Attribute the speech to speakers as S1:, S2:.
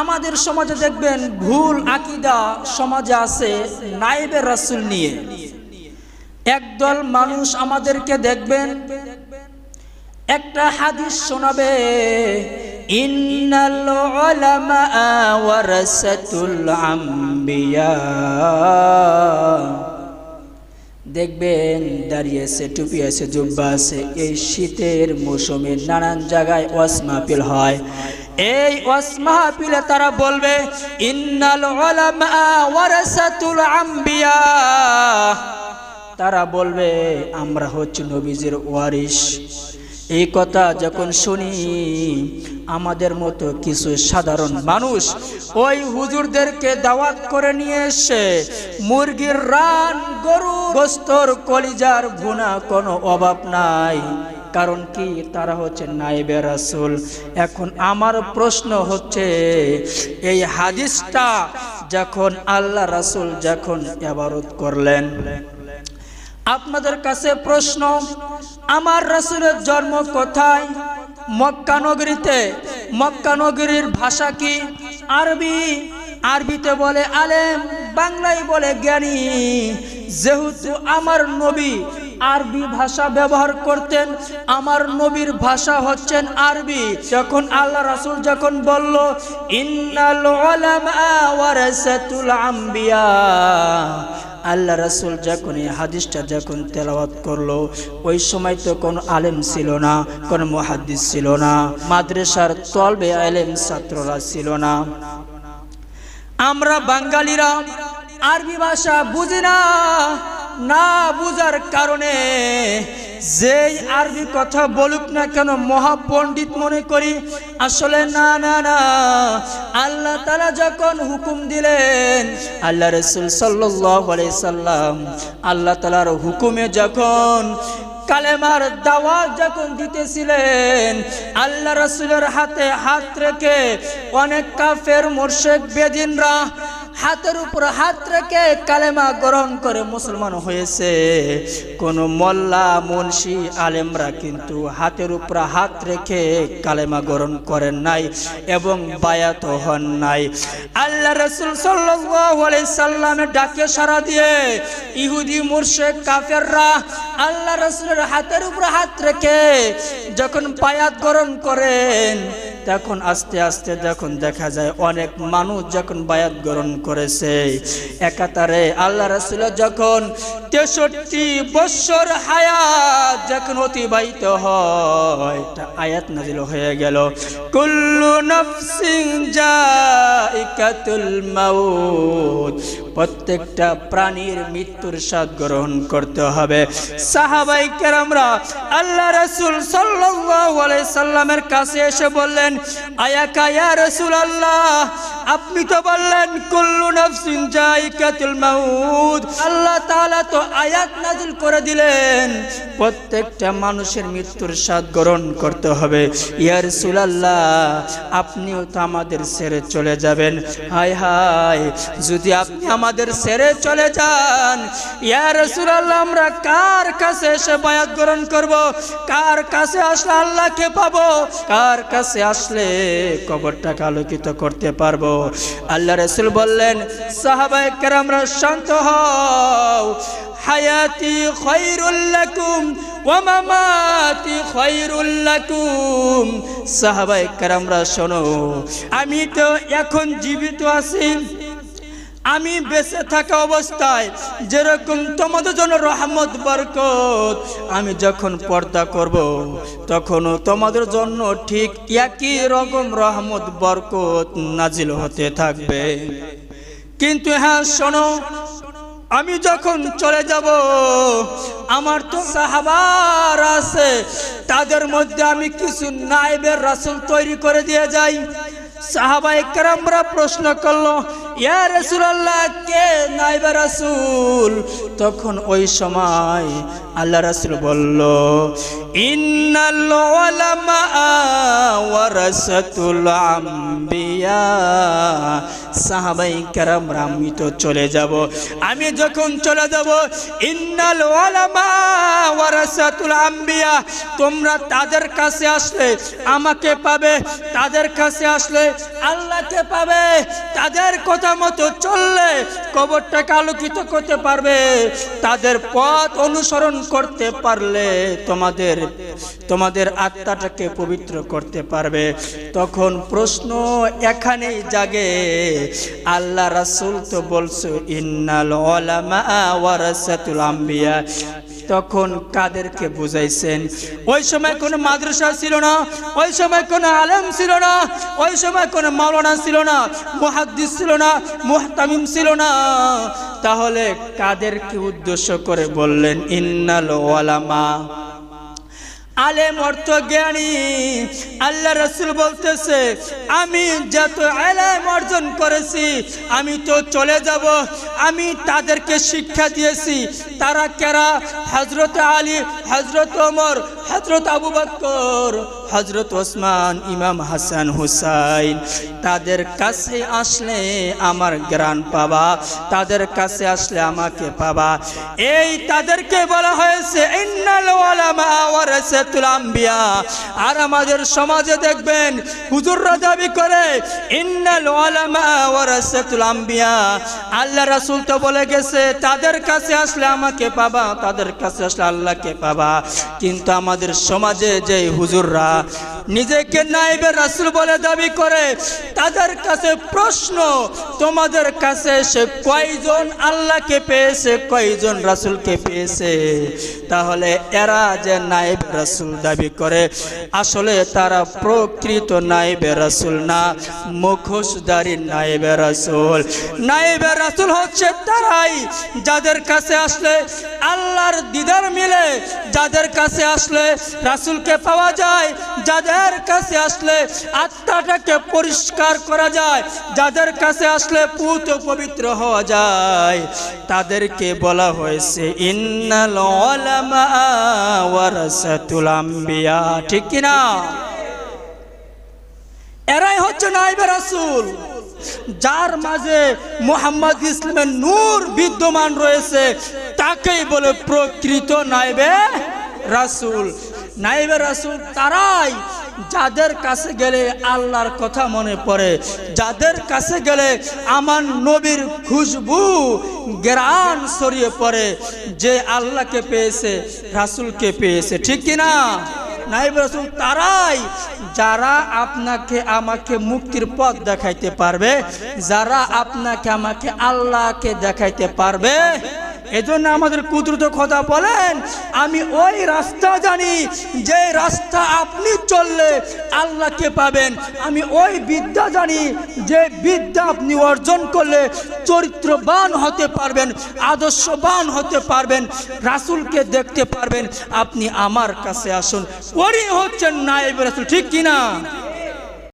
S1: আমাদের সমাজে দেখবেন ভুল আকিদা সমাজে আছে নাইবের রাসুল নিয়ে। একদল মানুষ আমাদেরকে দেখবেন, একটা হাদিস শোনাবে দেখবেন, দাঁড়িয়ে আছে, টুপি আছে, জুব্বা আছে, এই শীতের মৌসুমে নানান জায়গায় ওয়াস মাহফিল হয়। এই ওয়াস মাহফিলে তারা বলবে, ইন্নাল উলামা ওয়ারাসাতুল আম্বিয়া। তারা বলবে, আমরা হচ্ছে নবীজির ওয়ারিস এই কথা যখন শুনি, আমাদের মতো কিছু সাধারণ মানুষ ওই হুজুরদেরকে দাওয়াত করে নিয়ে এসে মুরগির রান, গরু গোস্তর কলিজার ভুনা কোনো অভাব নাই। কারণ কি? তারা হচ্ছে নাইবে রাসুল। এখন আমার প্রশ্ন হচ্ছে, এই হাদিসটা যখন আল্লাহ রাসুল যখন এবারত করলেন, আপনাদের কাছে প্রশ্ন, আমার রাসুলের জন্ম কোথায়? মক্কা নগরীতে। মক্কা নগরীর ভাষা কি? আরবি। আরবিতে বলে আলেম, বাংলায় বলে জ্ঞানী। যেহেতু আমার নবী আরবি ভাষা ব্যবহার করতেন। আমার নবীর ভাষা হচ্ছেন আরবি। যখন আল্লাহ রাসুল যখন বলল, ইন্নাল আম্বিয়া, আল্লাহ রাসুল যখন এই হাদিসটা যখন তেলাওয়াত করল, ওই সময় তো কোনো আলেম ছিল না, কোনো মহাদিস ছিল না, মাদ্রাসার তলবে আলেম ছাত্ররা ছিল না। আমরা বাঙালিরা আরবি ভাষা বুঝি না। না বুঝার কারণে যেই আরবি কথা বলুক না কেন মহাপণ্ডিত মনে করি, আসলে না না না। আল্লাহ তালা যখন হুকুম দিলেন, আল্লাহ রসুল সাল্লাম, আল্লাহ তালার হুকুমে যখন কালেমার দাওয়াত যখন দিতেছিলেন, আল্লাহ রসুলের হাতে হাত রেখে অনেক কাফের মোর্শেক বেদিনরা হাতের উপর হাত রেখে কালেমা গ্রহণ করে মুসলমান হয়েছে। কোন মোল্লা, মুন্সি, আলেমরা কিন্তু হাতের উপর হাত রেখে কালেমা গ্রহণ করেন নাই এবং বায়াত হন নাই। আল্লাহ রসুল সাল্লামের ডাকে সারা দিয়ে, ইহুদি, মুর্শেক, কাফেররা আল্লাহ রসুলের হাতের উপর হাত রেখে যখন বায়াত গ্রহণ করেন তখন আস্তে আস্তে যখন দেখা যায়, অনেক মানুষ যখন বায়াত গ্রহণ করেছে, একাতারে আল্লাহ রসুল যখন তেষট্টি বৎসর হায়াত যখন অতিবাহিত হয়, একটা আয়াত নাজিল হয়ে গেল। কুল্লু নফসিং জাইকাতুল মাউত, প্রত্যেকটা প্রাণীর মৃত্যুর স্বাদ গ্রহণ করতে হবে। সাহাবাই কেরামরা আল্লাহ রসুল সাল্লাহ সাল্লামের কাছে এসে বললেন, আয়াকা ইয়া রসুল আল্লাহ আপনি তো বললেন, কুল্লু নফসিন জাইকাতুল মাউত, আল্লাহ তাআলা তো আয়াত নাজিল করে দিলেন। প্রত্যেকটা মানুষের মৃত্যুর স্বাদ গ্রহণ করতে হবে। ইয়া রাসূলুল্লাহ, আপনিও তো আমাদের ছেড়ে চলে যাবেন। হায় হায়, যদি আপনি আমাদের ছেড়ে চলে যান, ইয়া রাসূলুল্লাহ, আমরা কার কাছে এসে বায়াত গ্রহণ করব? কার কাছে আসলে আল্লাহকে পাবো? কার কাছে আসলে কবরটাকে আলোকিত করতে পারব? আল্লাহ রসুল বললেন, সাহাবায়ে কেরামরা শান্ত হও। খৈরুল লাকুম ওয়া মামাতি খৈরুল লাকুম। সাহাবায়ে কেরামরা, শোনো, আমি তো এখন জীবিত আছি। আমি বেঁচে থাকা অবস্থায় যেরকম তোমাদের জন্য রহমত, বরকত আমি যখন পর্দা করব, তখনও তোমাদের জন্য ঠিক একই রকম রহমত, বরকত নাজিল হতে থাকবে। কিন্তু হ্যাঁ শোনো আমি যখন চলে যাব, আমার তো সাহাবার আছে। তাদের মধ্যে আমি কিছু নাইবের রাসুল তৈরি করে দিয়ে যাই। সাহাবাই কেরামরা প্রশ্ন করল ইয়া রাসূলুল্লাহ, কে নাইবা রাসূল? তখন ওই সময় আল্লাহ রাসূল বলল, ইন্নাল উলামা ওয়ারাসাতুল আম্বিয়া। সাহাবাই কেরাম আমি তো চলে যাব। আমি যখন চলে যাব, ইন্নাল ওয়ালামা আম্বিয়া, তোমরা তাদের কাছে আসলে আমাকে পাবে, তাদের কাছে আসলে আল্লাহকে পাবে, তাদের কথা মতো চললে কবরটাকে আলোকিত করতে পারবে, তাদের পথ অনুসরণ করতে পারলে তোমাদের তোমাদের আত্মাটাকে পবিত্র করতে পারবে। তখন প্রশ্ন এখানেই জাগে, আল্লাহ রাসুল তো বলছো, ইন্নাল ওলামা ওয়ারাসাতুল আম্বিয়া। তখন কাদেরকে বুঝাইছেন, ওই সময় কোনো মাদ্রাসা ছিল না, ওই সময় কোনো আলেম ছিল না, ওই সময় কোনো মাওলানা ছিল না, মুহাদ্দিস ছিল না, মুহতামিম ছিল না। তাহলে কাদেরকে উদ্দেশ্য করে বললেন, ইন্নাল ওয়ালামা আলেম অর্থ জ্ঞানী। আল্লাহ রসুল বলতেছে, আমি যত আলেম অর্জন করেছি, আমি তো চলে যাব। আমি তাদেরকে শিক্ষা দিয়েছি। তারা কেরা? হজরত আলী হজরত ওমর হজরত আবু বকর। হজরত ওসমান ইমাম হাসান হুসাইন, তাদের কাছে আসলে আমার জ্ঞান পাবা, তাদের কাছে আসলে আমাকে পাবা। এই তাদেরকে বলা হয়েছে আর আমাদের সমাজে দেখবেন, হুজুররা দাবি করে আল্লাহ রাসুল তো বলে গেছে, তাদের কাছে আসলে আমাকে পাবা, তাদের কাছে আসলে আল্লাহকে পাবা। কিন্তু আমাদের সমাজে যে হুজুররা নিজেকে নাইবে রাসুল বলে দাবি করে। তাদের কাছে প্রশ্ন, তোমাদের কাছে সে কয়জন আল্লাহকে পেয়েছে, কয়জন রাসূলকে পেয়েছে? তাহলে এরা যে নাইব রাসূল দাবি করে, আসলে তারা প্রকৃত নাইবে রাসূল না, মুখোশধারী নাইবে রাসূল। নাইবে রাসূল হচ্ছে তারাই যাদের কাছে আসলে আল্লাহর দিদার মিলে, যাদের কাছে আসলে রাসূলকে পাওয়া যায় যাদের কাছে আসলে আত্মাটাকে পরিষ্কার করা যায়, যাদের কাছে আসলে পুত পবিত্র হওয়া যায়, তাদেরকে বলা হয়েছে, ইন্নাল ঠিক কি না? এরাই হচ্ছে নাইবে রাসূল, যার মাঝে মোহাম্মদ ইসলামের নূর বিদ্যমান রয়েছে, তাকেই বলে প্রকৃত নাইবে রাসূল। নাইবে রাসূল তারাই যাদের কাছে গেলে আল্লাহর কথা মনে পড়ে, যাদের কাছে গেলে আমার নবীর খুশবু গ্রান সরিয়ে পড়ে, যে আল্লাহকে পেয়েছে, রাসুলকে পেয়েছে। ঠিক কি না নাইব রসুল তারাই যারা আপনাকে, আমাকে মুক্তির পথ দেখাইতে পারবে, যারা আপনাকে, আমাকে আল্লাহকে দেখাইতে পারবে এজন্য আমাদের কুদরত কথা বলেন, আমি ওই রাস্তা জানি, যে রাস্তা আপনি চললে আল্লাহকে পাবেন। আমি ওই বিদ্যা জানি, যে বিদ্যা আপনি অর্জন করলে চরিত্রবান হতে পারবেন, আদর্শবান হতে পারবেন, রাসুলকে দেখতে পারবেন। আপনি আমার কাছে আসুন। ওরই হচ্ছেন নায়েব রাসূল, ঠিক কিনা?